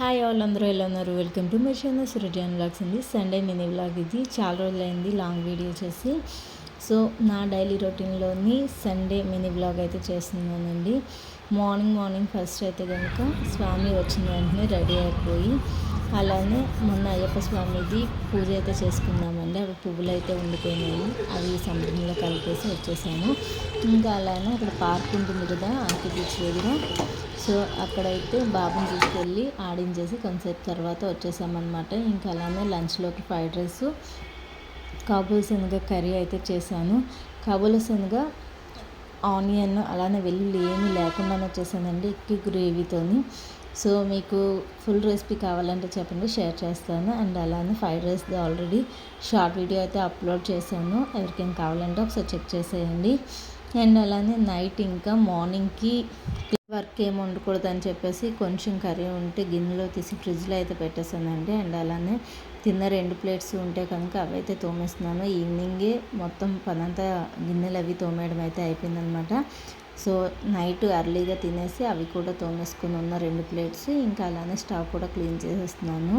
Hi all అందరూ ఎలా ఉన్నారు? Welcome to my channel Srujan vlogs అండి. సండే మినీ బ్లాగ్ ఇది. చాలా రోజులైంది లాంగ్ వీడియో చేసి. సో నా డైలీ రొటీన్లోని సండే మినీ బ్లాగ్ అయితే చేస్తున్నానండి. మార్నింగ్ మార్నింగ్ ఫస్ట్ అయితే కనుక స్వామి వచ్చిన వెంటనే రెడీ అయిపోయి అలానే మొన్న అయ్యప్ప స్వామిది పూజ అయితే చేసుకున్నామండి అవి పువ్వులు అయితే ఉండిపోయినాయి. అవి సముద్రంలో కలిపేసి వచ్చేసాను. ఇంకా అలానే అక్కడ పార్క్ ఉంటుంది కదా ఆర్కి బీచ్ దగ్గర సో అక్కడైతే బాబుని తీసుకెళ్ళి ఆడించేసి కొంతసేపు తర్వాత వచ్చేసామన్నమాట. ఇంకా అలానే లంచ్లోకి ఫ్రైడ్ రైస్ కాబూల్ శనగ కర్రీ అయితే చేశాను. కాబూల్ శనగ ఆనియన్ అలానే వెల్లుల్లి ఏమీ లేకుండానే వచ్చేసానండి ఎక్కి గ్రేవీతోని. సో మీకు ఫుల్ రెసిపీ కావాలంటే చెప్పండి షేర్ చేస్తాను. అండ్ అలానే fried rice already short video అయితే అప్లోడ్ చేశాను. ఎవరికైనా కావాలంటే ఒకసారి చెక్ చేసేయండి. అండ్ అలానే నైట్ ఇంకా మార్నింగ్కి వర్క్ ఏమి ఉండకూడదు అని చెప్పేసి కొంచెం కర్రీ ఉంటే గిన్నెలో తీసి ఫ్రిడ్జ్లో అయితే పెట్టేసానండి అండ్ అలానే తిన్న రెండు ప్లేట్స్ ఉంటే కనుక అవైతే తోమేస్తున్నాను. ఈవినింగే మొత్తం పనంతా గిన్నెలు అవి తోమేయడం అయితే అయిపోయిందనమాట. సో నైట్ అర్లీగా తినేసి అవి కూడా తోమేసుకుని ఉన్న రెండు ప్లేట్స్ ఇంకా అలానే స్టవ్ కూడా క్లీన్ చేసేస్తున్నాను.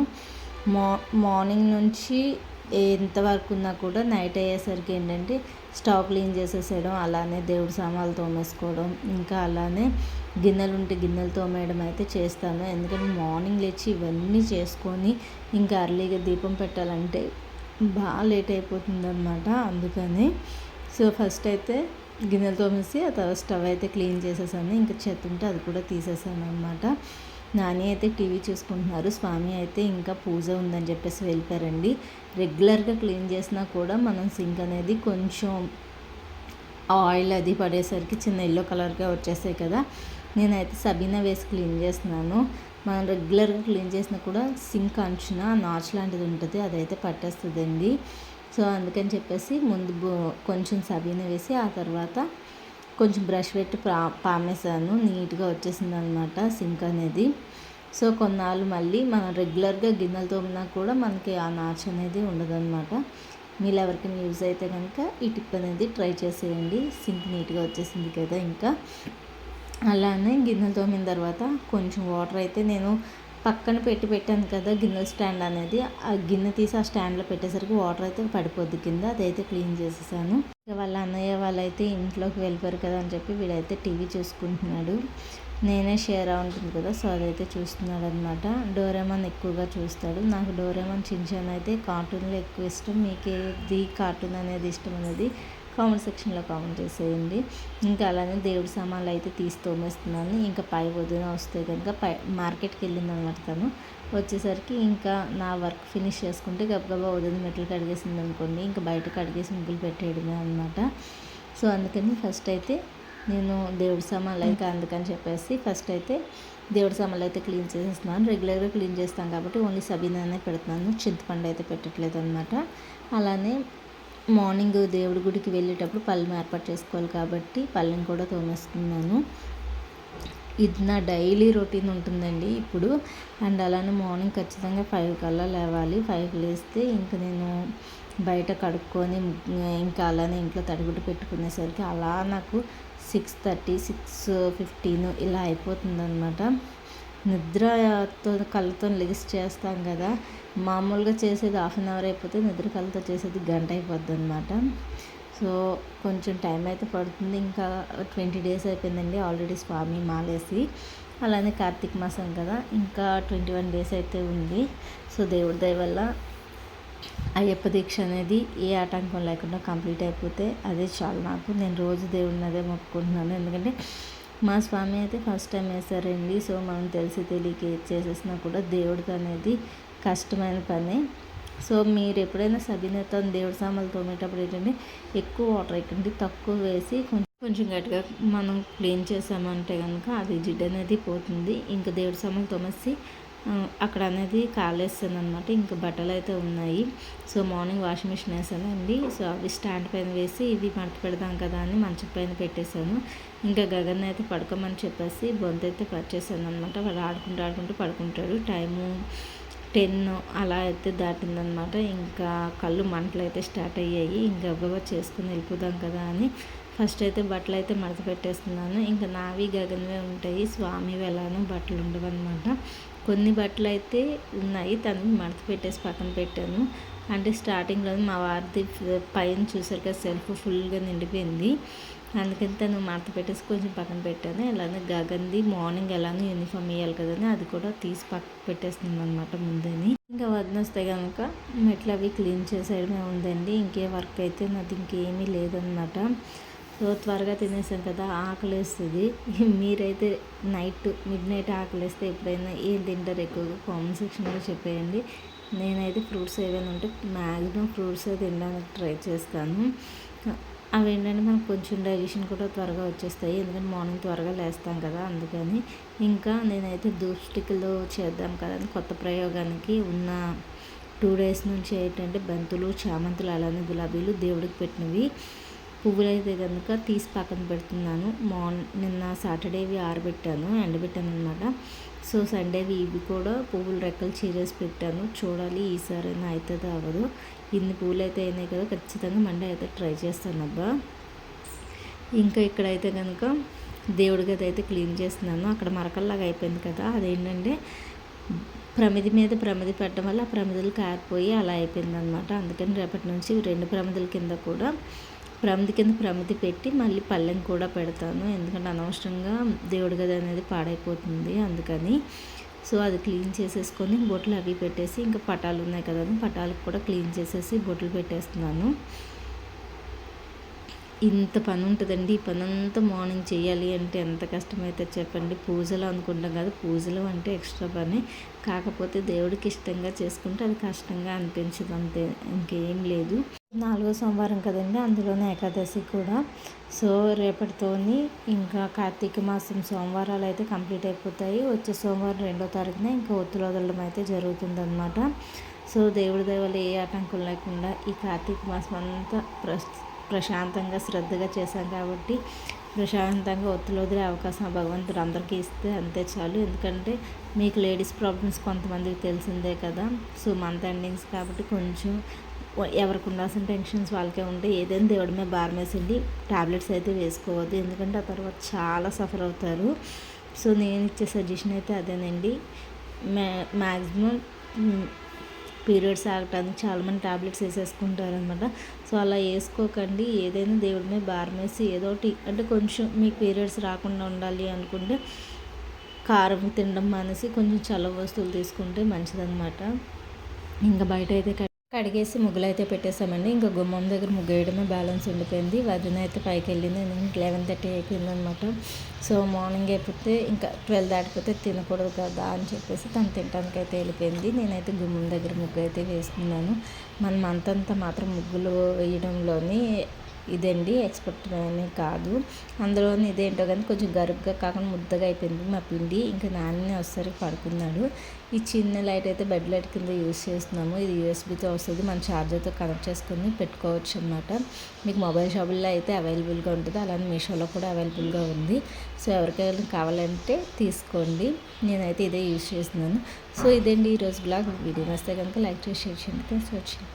మా మార్నింగ్ నుంచి ఎంతవరకు ఉన్నా కూడా నైట్ అయ్యేసరికి ఏంటంటే స్టవ్ క్లీన్ చేసేసేయడం అలానే దేవుడి సామాన్లు తోమేసుకోవడం ఇంకా అలానే గిన్నెలు ఉంటే గిన్నెలు తోమేయడం అయితే చేస్తాను. ఎందుకంటే మార్నింగ్ లేచి ఇవన్నీ చేసుకొని ఇంకా అర్లీగా దీపం పెట్టాలంటే బాగా లేట్ అయిపోతుంది అనమాట అందుకని సో ఫస్ట్ అయితే గిన్నెలు తోమేసి ఆ తర్వాత స్టవ్ అయితే క్లీన్ చేసేసాను. ఇంకా చెత్త ఉంటే అది కూడా తీసేసాను అనమాట నాని అయితే టీవీ చూసుకుంటున్నారు స్వామి అయితే ఇంకా పూజ ఉందని చెప్పేసి వెళ్ళిపోయారండి. రెగ్యులర్గా క్లీన్ చేసినా కూడా మనం సింక్ అనేది కొంచెం ఆయిల్ అది పడేసరికి చిన్న ఎల్లో కలర్గా వచ్చేసాయి కదా. నేనైతే సబీనా వేసి క్లీన్ చేస్తున్నాను. మనం రెగ్యులర్గా క్లీన్ చేసినా కూడా సింక్ అంచున నాచ్ లాంటిది ఉంటుంది అదైతే పట్టేస్తుందండి. సో అందుకని చెప్పేసి ముందు కొంచెం సబీనా వేసి ఆ తర్వాత కొంచెం బ్రష్ పెట్టి పా పామేశాను. నీట్గా వచ్చేసింది అనమాట సింక్ అనేది. సో కొన్నాళ్ళు మళ్ళీ మనం రెగ్యులర్గా గిన్నెలు తోమినా కూడా మనకి ఆ నాచ్ అనేది ఉండదన్నమాట మీరు ఎవరికైనా యూజ్ అయితే కనుక ఈ టిప్ అనేది ట్రై చేసేయండి. సింక్ నీట్గా వచ్చేసింది కదా ఇంకా. అలానే గిన్నెలు తోమిన తర్వాత కొంచెం వాటర్ అయితే నేను పక్కన పెట్టి పెట్టాను కదా గిన్నెల స్టాండ్ అనేది. ఆ గిన్నె తీసి ఆ స్టాండ్లో పెట్టేసరికి వాటర్ అయితే పడిపోద్ది కింద. అదైతే క్లీన్ చేసేసాను. వాళ్ళ అన్నయ్య వాళ్ళైతే ఇంట్లోకి వెళ్ళిపోయారు కదా అని చెప్పి వీడైతే టీవీ చూసుకుంటున్నాడు. నేనే షేర్ ఉంటుంది కదా సో అదైతే చూస్తున్నాడు అనమాట డోరేమాన్ ఎక్కువగా చూస్తాడు. నాకు డోరేమాన్ చించాన్ అయితే కార్టూన్లో ఎక్కువ ఇష్టం. మీకేది కార్టూన్ అనేది ఇష్టం అనేది కామెంట్ సెక్షన్లో కామెంట్ చేసేయండి. ఇంకా అలానే దేవుడి సామాన్లు అయితే తీసి తోమేస్తున్నాను. ఇంకా పై వదిన వస్తే కనుక పై మార్కెట్కి వెళ్ళింది అనమాట తను. వచ్చేసరికి ఇంకా నా వర్క్ ఫినిష్ చేసుకుంటే గబగబా వదిన మెట్లు కడిగేసింది అనుకోండి. ఇంకా బయట కడిగేసి ముగ్గులు పెట్టేయడమే అనమాట. సో అందుకని ఫస్ట్ అయితే నేను దేవుడి సామాన్లు అయితే అందుకని చెప్పేసి ఫస్ట్ అయితే దేవుడి సామాన్లు అయితే క్లీన్ చేసేస్తున్నాను. రెగ్యులర్గా క్లీన్ చేస్తాను కాబట్టి ఓన్లీ సబీనానే పెడుతున్నాను. చింతపండు అయితే పెట్టట్లేదు అనమాట అలానే మార్నింగ్ దేవుడి గుడికి వెళ్ళేటప్పుడు పళ్ళెం ఏర్పాటు చేసుకోవాలి కాబట్టి పళ్ళెం కూడా తోమేస్తున్నాను ఇది నా డైలీ రొటీన్ ఉంటుందండి ఇప్పుడు. అండ్ అలానే మార్నింగ్ ఖచ్చితంగా ఫైవ్ కల్లా లేవాలి. ఫైవ్ లేస్తే ఇంకా నేను బయట కడుక్కొని ఇంకా అలానే ఇంట్లో తడిగుడ్డు పెట్టుకునేసరికి అలా నాకు సిక్స్ థర్టీ సిక్స్ ఫిఫ్టీన్ ఇలా అయిపోతుంది అనమాట నిద్రతో కళ్ళతో లెగిసి చేస్తాం కదా మామూలుగా చేసేది హాఫ్ అన్ అవర్ అయిపోతే నిద్ర కళ్ళతో చేసేది గంట అయిపోద్ది అనమాట సో కొంచెం టైం అయితే పడుతుంది. ఇంకా ట్వంటీ డేస్ అయిపోయిందండి ఆల్రెడీ స్వామి మాలేసి. అలానే కార్తీక మాసం కదా ఇంకా ట్వంటీ వన్ డేస్ అయితే ఉంది. సో దేవుడి దయ వల్ల అయ్యప్ప దీక్ష అనేది ఏ ఆటంకం లేకుండా కంప్లీట్ అయిపోతే అదే చాలు నాకు. నేను రోజు దేవుడిని అదే మొక్కుకుంటున్నాను. ఎందుకంటే మా స్వామి అయితే ఫస్ట్ టైం వేసారండి. సో మనం తెలిసి తెలియక చేసేసినా కూడా దేవుడికి అనేది కష్టమైన పని. సో మీరు ఎప్పుడైనా సభినేత దేవుడి సామాన్లు తోమేటప్పుడు ఏంటంటే ఎక్కువ వాటర్ ఎక్కండి తక్కువ వేసి కొంచెం కొంచెం గట్టిగా మనం క్లీన్ చేసామంటే కనుక అది జిడ్డు అనేది పోతుంది. ఇంకా దేవుడి సామాన్లు తోమేసి అక్కడ అనేది కాలేస్తుంది అనమాట ఇంకా బట్టలు అయితే ఉన్నాయి. సో మార్నింగ్ వాషింగ్ మిషన్ వేసానండి. సో అవి స్టాండ్ పైన వేసి ఇవి మడత పెడదాం కదా అని మంచం పైన పెట్టేశాను. ఇంకా గగన్ అయితే పడుకోమని చెప్పేసి బొంత అయితే పర్చేసాను అనమాట వాడు ఆడుకుంటూ ఆడుకుంటూ పడుకుంటాడు. టైము టెన్ అలా అయితే దాటిందనమాట ఇంకా కళ్ళు మంటలు అయితే స్టార్ట్ అయ్యాయి. ఇంకా గబగబా చేసుకుని వెళ్ళిపోదాం కదా అని ఫస్ట్ అయితే బట్టలు అయితే మడత పెట్టేస్తున్నాను. ఇంకా నావి గగన్వే ఉంటాయి. స్వామి వెళ్ళాను బట్టలు ఉండవన్నమాట. కొన్ని బట్టలు అయితే ఉన్నాయి. తను మడత పెట్టేసి పక్కన పెట్టాను. అంటే స్టార్టింగ్లో మా వారిది పైన చూసారు కదా సెల్ఫ్ ఫుల్గా నిండిపోయింది. అందుకని తను మడత పెట్టేసి కొంచెం పక్కన పెట్టాను. ఎలానే గగన్ది మార్నింగ్ ఎలానో యూనిఫామ్ వేయాలి కదని అది కూడా తీసి పక్కన పెట్టేస్తుంది అనమాట ముందని. ఇంకా వదిన వస్తే కనుక మెట్లు అవి క్లీన్ చేసేయడమే ఉందండి. ఇంకే వర్క్ అయితే నాది ఇంకేమీ లేదనమాట సో త్వరగా తినేసాం కదా ఆకలేస్తుంది. మీరైతే నైట్ మిడ్ నైట్ ఆకలిస్తే ఎప్పుడైనా ఏం తింటారు ఎక్కువగా? కామెంట్ సెక్షన్లో చెప్పేయండి. నేనైతే ఫ్రూట్స్ ఏవైనా ఉంటే మ్యాక్సిమం ఫ్రూట్స్ తినడానికి ట్రై చేస్తాను. అవి ఏంటంటే మనకు కొంచెం డైజెషన్ కూడా త్వరగా వచ్చేస్తాయి. ఎందుకంటే మార్నింగ్ త్వరగా లేస్తాం కదా అందుకని. ఇంకా నేనైతే దూప్స్టిక్లు చేద్దాం కదా కొత్త ప్రయోగానికి ఉన్న టూ డేస్ నుంచి ఏంటంటే బంతులు చామంతులు అలానే గులాబీలు దేవుడికి పెట్టినవి. పువ్వులు అయితే కనుక తీసి పక్కన పెడుతున్నాను. మార్న్ నిన్న సాటర్డేవి ఆరబెట్టాను ఎండబెట్టాను అనమాట సో సండేవి ఇవి కూడా పువ్వులు రెక్కలు చీరేసి పెట్టాను. చూడాలి ఈసారి అయినా అవుతుందో అవ్వదు. ఇన్ని పువ్వులు అయితే అయినాయి కదా ఖచ్చితంగా మండే అయితే ట్రై చేస్తాను అబ్బా. ఇంకా ఇక్కడైతే కనుక దేవుడి గది అయితే క్లీన్ చేస్తున్నాను. అక్కడ మరకల్లాగా అయిపోయింది కదా అదేంటంటే ప్రమిది మీద ప్రమిది పెట్టడం వల్ల ఆ ప్రమిదలు కారిపోయి అలా అయిపోయింది అనమాట అందుకని రేపటి నుంచి రెండు ప్రమిదల కింద కూడా ప్రమిది కింద ప్రమిది పెట్టి మళ్ళీ పళ్ళెం కూడా పెడతాను. ఎందుకంటే అనవసరంగా దేవుడి గది అనేది పాడైపోతుంది అందుకని. సో అది క్లీన్ చేసేసుకొని బొట్లు అవి పెట్టేసి ఇంకా పటాలు ఉన్నాయి కదా పటాలకు కూడా క్లీన్ చేసేసి బొట్లు పెట్టేస్తున్నాను. ఇంత పని ఉంటుందండి ఈ పని అంతా మార్నింగ్ చేయాలి అంటే ఎంత కష్టమైతే చెప్పండి. పూజలు అనుకుంటాం కదా పూజలు అంటే ఎక్స్ట్రా పని. కాకపోతే దేవుడికి ఇష్టంగా చేసుకుంటే అది కష్టంగా అనిపించదు అంతే ఇంకేం లేదు. నాలుగో సోమవారం కదండి అందులోనే ఏకాదశి కూడా. సో రేపటితోని ఇంకా కార్తీక మాసం సోమవారాలు అయితే కంప్లీట్ అయిపోతాయి. వచ్చే సోమవారం రెండో తారీఖున ఇంకా ఒత్తులు వదలడం అయితే జరుగుతుందన్నమాట. సో దేవుడి దేవుళ్ళు ఏ ఆటంకం లేకుండా ఈ కార్తీక మాసం అంతా ప్రస్తుతం ప్రశాంతంగా శ్రద్ధగా చేశాం కాబట్టి ప్రశాంతంగా ఒత్తులోదిరే వదిలే అవకాశం భగవంతుడు అందరికీ ఇస్తే అంతే చాలు. ఎందుకంటే మీకు లేడీస్ ప్రాబ్లమ్స్ కొంతమందికి తెలిసిందే కదా. సో మంత్ ఎండింగ్స్ కాబట్టి కొంచెం ఎవరికి ఉండాల్సిన టెన్షన్స్ వాళ్ళకే ఉంటే ఏదైనా దేవుడి మీద బారమేసింది టాబ్లెట్స్ అయితే వేసుకోవద్దు. ఎందుకంటే ఆ తర్వాత చాలా సఫర్ అవుతారు. సో నేను ఇచ్చే సజెషన్ అయితే అదేనండి. మ్యా మ్యాక్సిమం పీరియడ్స్ ఆగటానికి చాలామంది టాబ్లెట్స్ వేసేసుకుంటారు అనమాట సో అలా వేసుకోకండి. ఏదైనా దేవుడి మీద భారం వేసి ఏదోటి అంటే కొంచెం మీకు పీరియడ్స్ రాకుండా ఉండాలి అనుకుంటే కారం తినడం మానేసి కొంచెం చల్ల వస్తువులు తీసుకుంటే మంచిదన్నమాట. ఇంకా బయట అయితే కడిగేసి ముగ్గులు అయితే పెట్టేసామండి ఇంకా గుమ్మం దగ్గర ముగ్గు వేయడమే బ్యాలెన్స్ ఉండిపోయింది. వదిన అయితే పైకి వెళ్ళింది లెవెన్ థర్టీ అయిపోయింది అనమాట సో మార్నింగ్ అయిపోతే ఇంకా ట్వెల్వ్ దాటిపోతే తినకూడదు కదా అని చెప్పేసి తను తినడానికి అయితే వెళ్ళిపోయింది. నేనైతే గుమ్మం దగ్గర ముగ్గు అయితే వేసుకున్నాను. మనం అంతంత మాత్రం ముగ్గులు వేయడంలోని ఇదండి ఎక్స్పర్ట్ కాదు. అందులోని ఇదేంటో కానీ కొంచెం గరుగ్గా కాకుండా ముద్దగా అయిపోయింది మా పిండి. ఇంకా నాన్న వచ్చేసరికి పడుకున్నాడు. ఈ చిన్న లైట్ అయితే బెడ్ లైట్ కింద యూస్ చేస్తున్నాము. ఇది యూఎస్బితో వస్తుంది. మన ఛార్జర్తో కనెక్ట్ చేసుకుని పెట్టుకోవచ్చు అనమాట మీకు మొబైల్ షాపుల్లో అయితే అవైలబుల్గా ఉంటుంది. అలానే మీషోలో కూడా అవైలబుల్గా ఉంది. సో ఎవరికైనా కావాలంటే తీసుకోండి. నేనైతే ఇదే యూస్ చేస్తున్నాను. సో ఇదండి ఈరోజు బ్లాగ్. వీడియో వస్తే కనుక లైక్ చేసి షేర్ చేయండి. థ్యాంక్స్ వచ్చింది